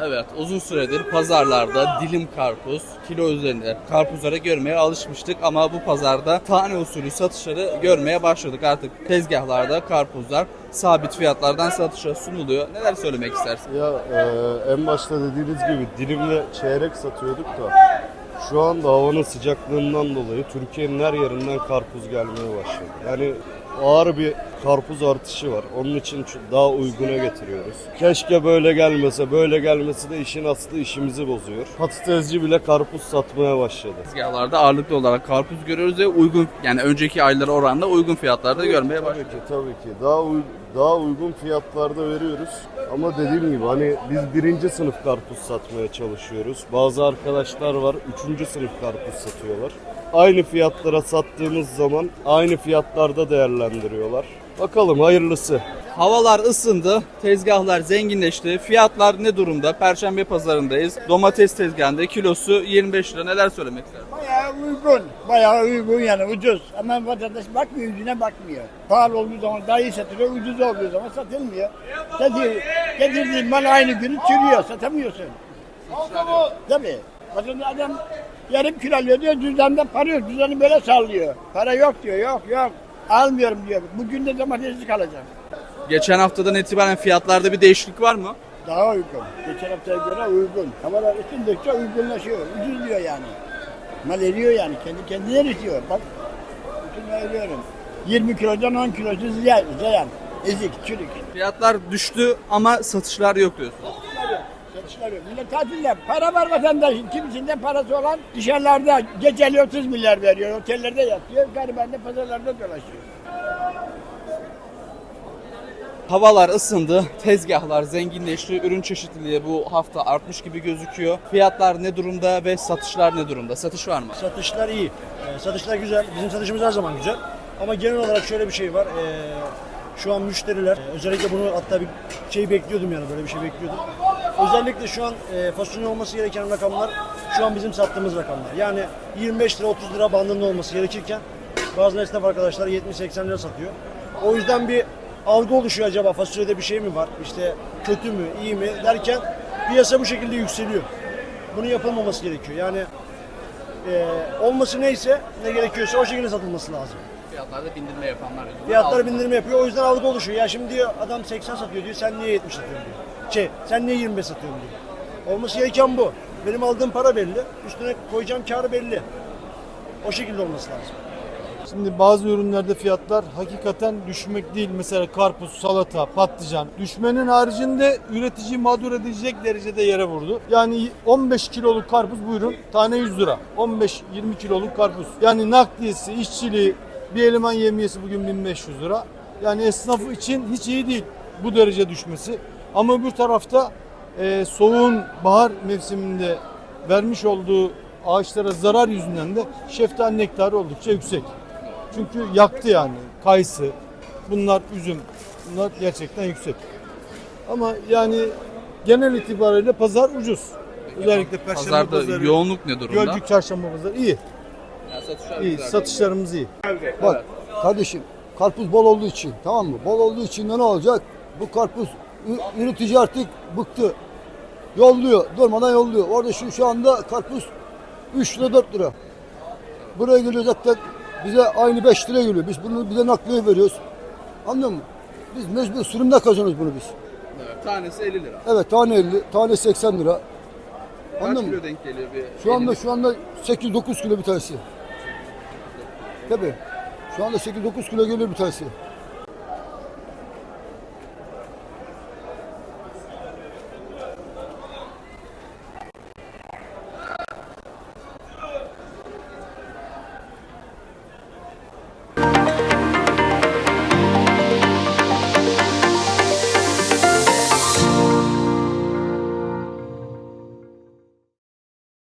Evet uzun süredir pazarlarda dilim karpuz, kilo üzerinde karpuzları görmeye alışmıştık ama bu pazarda tane usulü satışları görmeye başladık. Artık tezgahlarda karpuzlar sabit fiyatlardan satışa sunuluyor. Neler söylemek istersin? Ya e, en başta dediğiniz gibi dilimle çeyrek satıyorduk da şu anda havanın sıcaklığından dolayı Türkiye'nin her yerinden karpuz gelmeye başladı. Yani ağır bir karpuz artışı var. Onun için daha uyguna getiriyoruz. Keşke böyle gelmese, böyle gelmesi de işin aslı işimizi bozuyor. Patatesci bile karpuz satmaya başladı. Tezgahlarda ağırlıklı olarak karpuz görüyoruz ve uygun yani önceki aylara oranla uygun fiyatlarda görmeye Tabii başladık. ki tabii ki. Daha daha uygun fiyatlarda veriyoruz. Ama dediğim gibi hani biz birinci sınıf karpuz satmaya çalışıyoruz. Bazı arkadaşlar var üçüncü sınıf karpuz satıyorlar. Aynı fiyatlara sattığımız zaman aynı fiyatlarda değerlendiriyorlar. Bakalım hayırlısı. Havalar ısındı, tezgahlar zenginleşti. Fiyatlar ne durumda? Perşembe pazarındayız. Domates tezgahında kilosu 25 lira. Neler söylemek istersin? Bayağı uygun. Bayağı uygun yani ucuz. Ama vatandaş bakmıyor, yüzüne bakmıyor. Pahalı olduğu zaman daha iyi satılıyor, ucuz olduğu zaman satılmıyor. Getir, getirdiğin mal aynı günü çürüyor, satamıyorsun. Tabii. Vatandaş adam yarım kilo alıyor diyor, cüzdanda para yok. Cüzdanı böyle sallıyor. Para yok diyor, yok yok. Almıyorum diyor. Bugün de domatesli kalacak. Geçen haftadan itibaren fiyatlarda bir değişiklik var mı? Daha uygun. Geçen haftaya göre uygun. Havalar ısındıkça uygunlaşıyor. Ucuz diyor yani. Mal eriyor yani. Kendi kendine eritiyor. Bak. Bütün veriyorum. 20 kilodan 10 kilosu ziyan. ziyan. Ezik, çürük. Fiyatlar düştü ama satışlar yok diyorsun. Yok. Millet tatilde. Para var vatandaşın. Kimisinde parası olan dışarılarda geceli 30 milyar veriyor. Otellerde yatıyor. Gariban da pazarlarda dolaşıyor. Havalar ısındı, tezgahlar zenginleşti, ürün çeşitliliği bu hafta artmış gibi gözüküyor. Fiyatlar ne durumda ve satışlar ne durumda? Satış var mı? Satışlar iyi. Ee, satışlar güzel. Bizim satışımız her zaman güzel. Ama genel olarak şöyle bir şey var. Ee, şu an müşteriler, e, özellikle bunu hatta bir şey bekliyordum yani böyle bir şey bekliyordum. Özellikle şu an e, fasulye olması gereken rakamlar şu an bizim sattığımız rakamlar. Yani 25 lira 30 lira bandında olması gerekirken bazı esnaf arkadaşlar 70-80 lira satıyor. O yüzden bir algı oluşuyor acaba fasulyede bir şey mi var? İşte kötü mü, iyi mi derken piyasa bu şekilde yükseliyor. Bunun yapılmaması gerekiyor. Yani ee, olması neyse ne gerekiyorsa o şekilde satılması lazım. Fiyatlarda bindirme yapanlar. Fiyatlar bindirme yapıyor o yüzden algı oluşuyor. Ya şimdi diyor adam 80 satıyor diyor sen niye 70 satıyorsun diyor. Şey sen niye 25 satıyorsun diyor. Olması gereken bu. Benim aldığım para belli. Üstüne koyacağım karı belli. O şekilde olması lazım. Şimdi bazı ürünlerde fiyatlar hakikaten düşmek değil. Mesela karpuz, salata, patlıcan. Düşmenin haricinde üretici mağdur edecek derecede yere vurdu. Yani 15 kiloluk karpuz buyurun tane 100 lira. 15-20 kiloluk karpuz. Yani nakliyesi, işçiliği, bir eleman yemiyesi bugün 1500 lira. Yani esnafı için hiç iyi değil bu derece düşmesi. Ama öbür tarafta e, soğuğun bahar mevsiminde vermiş olduğu ağaçlara zarar yüzünden de şeftali nektarı oldukça yüksek. Çünkü yaktı yani. Kayısı, bunlar üzüm, bunlar gerçekten yüksek. Ama yani genel itibariyle pazar ucuz. Özellikle Perşembe Pazarda pazarı, yoğunluk ne durumda? Gölcük Çarşamba pazarı iyi. Yani satışlar iyi. güzel. Satışlarımız iyi. Bak kardeşim karpuz bol olduğu için tamam mı? Bol olduğu için de ne olacak? Bu karpuz üretici artık bıktı. Yolluyor. Durmadan yolluyor. Orada şu, şu anda karpuz 3 lira 4 lira. Buraya geliyor zaten bize aynı 5 lira geliyor. Biz bunu bize nakliye veriyoruz. Anlıyor musun? Biz mecbur sürümde kazanıyoruz bunu biz. Evet, tanesi 50 lira. Evet tane 50, tane 80 lira. Kaç Anladın mı? kilo denk geliyor bir? Şu anda 50 şu anda 8-9 kilo bir tanesi. Tabii. Şu anda 8-9 kilo geliyor bir tanesi.